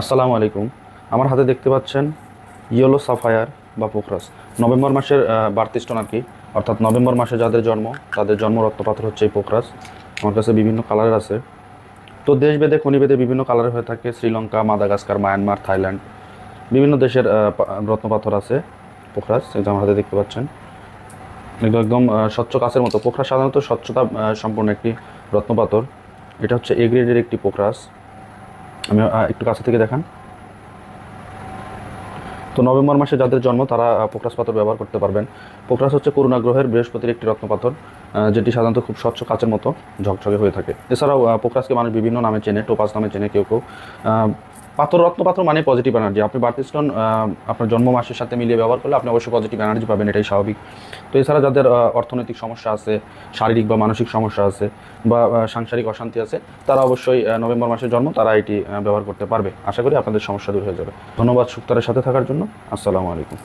আসসালামু আলাইকুম। আমার হাতে দেখতে পাচ্ছেন ইয়েলো সাফায়ার বা পোখরাস। নভেম্বর মাসের বার্থ স্টোন আর কি। অর্থাৎ নভেম্বর মাসে যাদের জন্ম, তাদের জন্ম রক্তপাথর হচ্ছে এই পোখরাস। আমার কাছে বিভিন্ন কালারের আছে। তো দেশভেদে, খনিভেদে বিভিন্ন কালারের হয়ে থাকে। Sri Lanka, Madagascar, Myanmar, Thailand. বিভিন্ন দেশের রত্নপাথর আছে পোখরাস যে আমার হাতে দেখতে পাচ্ছেন। এগুলো একদম স্বচ্ছ কাছের মতো। পোখরাস সাধারণত স্বচ্ছতা সম্পূর্ণ একটি রত্নপাথর। এটা হচ্ছে এ গ্রেডের একটি পোখরাস। আমি একটু কাছে থেকে দেখান। তো নভেম্বর মাসে যাদের জন্ম, তারা পোকরাস পাথর ব্যবহার করতে পারবেন। পোকরাস হচ্ছে করুণা গ্রহের বৃহস্পতির একটি রত্নপাথর পাথর যেটি সাধারণত খুব স্বচ্ছ কাচের মতো ঝকঝকে হয়ে থাকে। এছাড়াও পোকরাসকে মানুষ বিভিন্ন নামে চেনে, টোপাস নামে চেনে কেউ কেউ। পাথর রক্ত পাথর মানে পজিটিভ এনার্জি আপনি বার্থস্টোন আপনার জন্ম মাসের সাথে মিলিয়ে ব্যবহার করলে আপনি অবশ্যই পজিটিভ এনার্জি পাবেন, এটাই স্বাভাবিক। তো এছাড়া যাদের অর্থনৈতিক সমস্যা আছে, শারীরিক বা মানসিক সমস্যা আছে বা সাংসারিক অশান্তি আছে, তারা অবশ্যই নভেম্বর মাসের জন্ম তারা এটি ব্যবহার করতে পারবে। আশা করি আপনাদের সমস্যা দূর হয়ে যাবে। ধন্যবাদ সুক্তারের সাথে থাকার জন্য। আসসালামু আলাইকুম।